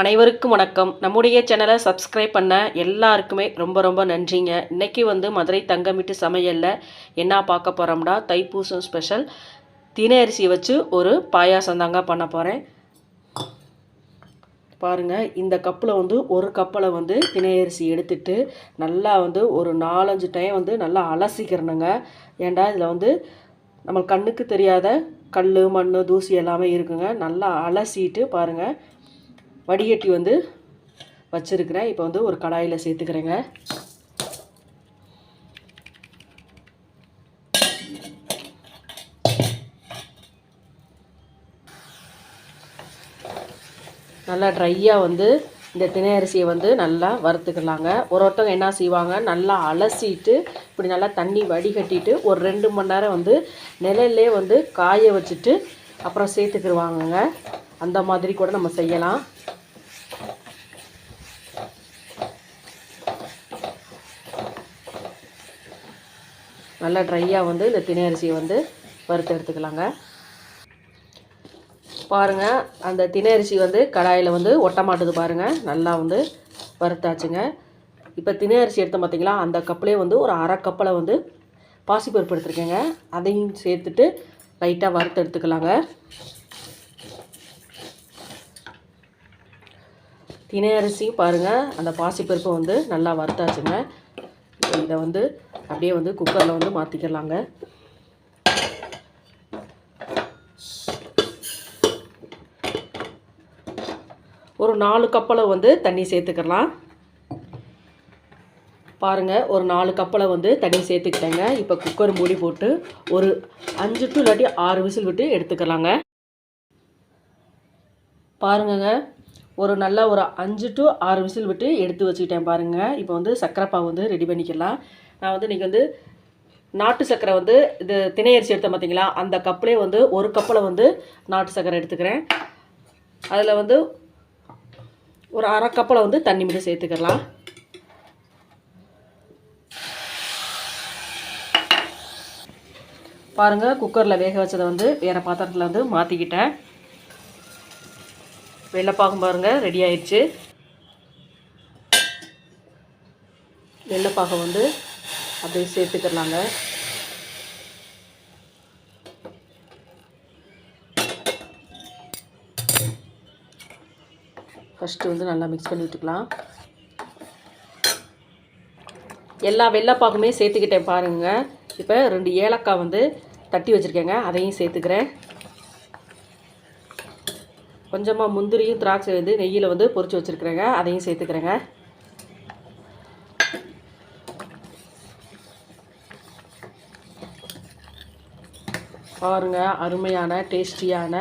அனைவருக்கும் வணக்கம். நம்முடைய சேனலை சப்ஸ்கிரைப் பண்ண எல்லாருக்குமே ரொம்ப ரொம்ப நன்றிங்க. இன்னைக்கு வந்து மதுரை தங்கமிட்டு சமையலில் என்ன பார்க்க போகிறோம்னா தைப்பூசம் ஸ்பெஷல் தினை அரிசி வச்சு ஒரு பாயாசம் தாங்க பண்ண போகிறேன் பாருங்கள் இந்த கப்பில் வந்து ஒரு கப்பில் வந்து தினை அரிசி எடுத்துட்டு நல்லா வந்து ஒரு நாலஞ்சு டைம் வந்து நல்லா அலசிக்கிறணுங்க. ஏண்டா இதில் வந்து நம்ம கண்ணுக்கு தெரியாத கல் மண் தூசி எல்லாமே இருக்குங்க. நல்லா அலசிட்டு பாருங்கள் வடிகட்டி வந்து வச்சுருக்கிறேன். இப்போ வந்து ஒரு கடாயில் சேர்த்துக்கிறேங்க. நல்லா ட்ரையாக வந்து இந்த தினை அரிசியை வந்து நல்லா வறுத்துக்கலாங்க. ஒரு ஒருத்தவங்க என்ன செய்வாங்க? நல்லா அலசிட்டு இப்படி நல்லா தண்ணி வடிகட்டிட்டு ஒரு ரெண்டு மணி நேரம் வந்து நிலையிலே வந்து காய வச்சுட்டு அப்புறம் சேர்த்துக்கிடுவாங்கங்க அந்த மாதிரி கூட நம்ம செய்யலாம். நல்லா ட்ரையாக வந்து இந்த தினை அரிசியை வந்து வறுத்து எடுத்துக்கலாங்க. பாருங்கள் அந்த தினை அரிசி வந்து கடாயில் வந்து ஒட்ட மாட்டுது பாருங்கள் நல்லா வந்து வறுத்தாச்சுங்க. இப்போ திணை அரிசி எடுத்தோம் பார்த்திங்களா அந்த கப்பிலே வந்து ஒரு அரை கப்பில் வந்து பாசிப்பருப்பு எடுத்துருக்கேங்க. அதையும் சேர்த்துட்டு லைட்டாக வறுத்து எடுத்துக்கலாங்க. திணை அரிசி பாருங்கள் அந்த பாசிப்பருப்பு வந்து நல்லா வறுத்தாச்சுங்க. இதை வந்து அப்படியே வந்து குக்கரில் வந்து மாற்றிக்கலாங்க ஒரு நாலு கப்பலை வந்து தண்ணி சேர்த்துக்கலாம். பாருங்கள் ஒரு நாலு கப்பலை வந்து தண்ணி சேர்த்துக்கிட்டேங்க. இப்போ குக்கர் மூடி போட்டு ஒரு அஞ்சு டு இல்லாட்டி ஆறு விசில் விட்டு எடுத்துக்கலாங்க. பாருங்கங்க ஒரு நல்ல ஒரு அஞ்சு டு ஆறு விசில் விட்டு எடுத்து வச்சுக்கிட்டேன் பாருங்கள் இப்போ வந்து சர்க்கரை பாவு வந்து ரெடி பண்ணிக்கலாம். நான் வந்து இன்றைக்கி வந்து நாட்டு சர்க்கரை வந்து இது திணையரிசி அரிசி எடுத்தேன் பார்த்தீங்களா அந்த கப்பிலே வந்து ஒரு கப்பில் வந்து நாட்டு சர்க்கரை எடுத்துக்கிறேன். அதில் வந்து ஒரு அரை கப்பில் வந்து தண்ணி மட்டும் சேர்த்துக்கலாம். பாருங்கள் குக்கரில் வேக வச்சதை வந்து வேறு பாத்திரத்தில் வந்து மாற்றிக்கிட்டேன் வெள்ளைப்பாகம் பாருங்கள் ரெடி ஆயிடுச்சு. வெள்ளைப்பாகம் வந்து அப்படியே சேர்த்துக்கலாங்க. ஃபஸ்ட்டு வந்து நல்லா மிக்ஸ் பண்ணி விட்டுக்கலாம். எல்லா வெள்ளைப்பாகுமே சேர்த்துக்கிட்டேன் பாருங்கள் இப்போ ரெண்டு ஏலக்காய் வந்து தட்டி வச்சுருக்கேங்க அதையும் சேர்த்துக்கிறேன். கொஞ்சமாக முந்திரியும் திராட்சை வந்து நெய்யில் வந்து பொறிச்சு வச்சுருக்குறேங்க. அதையும் சேர்த்துக்கிறேங்க. பாருங்க அருமையான டேஸ்டியான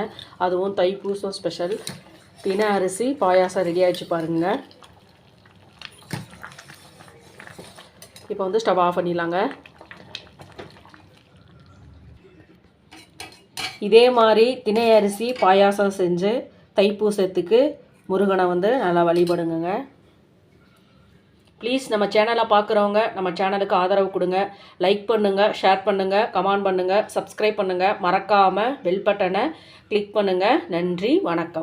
அதுவும் தைப்பூசம் ஸ்பெஷல். தினை அரிசி பாயாசம் ரெடி ஆகிடுச்சு பாருங்க. இப்போ வந்து ஸ்டவ் ஆஃப் பண்ணிடலாங்க. இதே மாதிரி தினை அரிசி பாயாசம் செஞ்சு தைப்பூசத்துக்கு முருகனை வந்து நல்லா வழிபடுங்க ப்ளீஸ் நம்ம சேனலை பார்க்குறவங்க நம்ம சேனலுக்கு ஆதரவு கொடுங்க. லைக் பண்ணுங்கள் ஷேர் பண்ணுங்கள் கமெண்ட் பண்ணுங்கள் சப்ஸ்கிரைப் பண்ணுங்கள் மறக்காமல் பெல் பட்டனை கிளிக் பண்ணுங்கள் நன்றி வணக்கம்.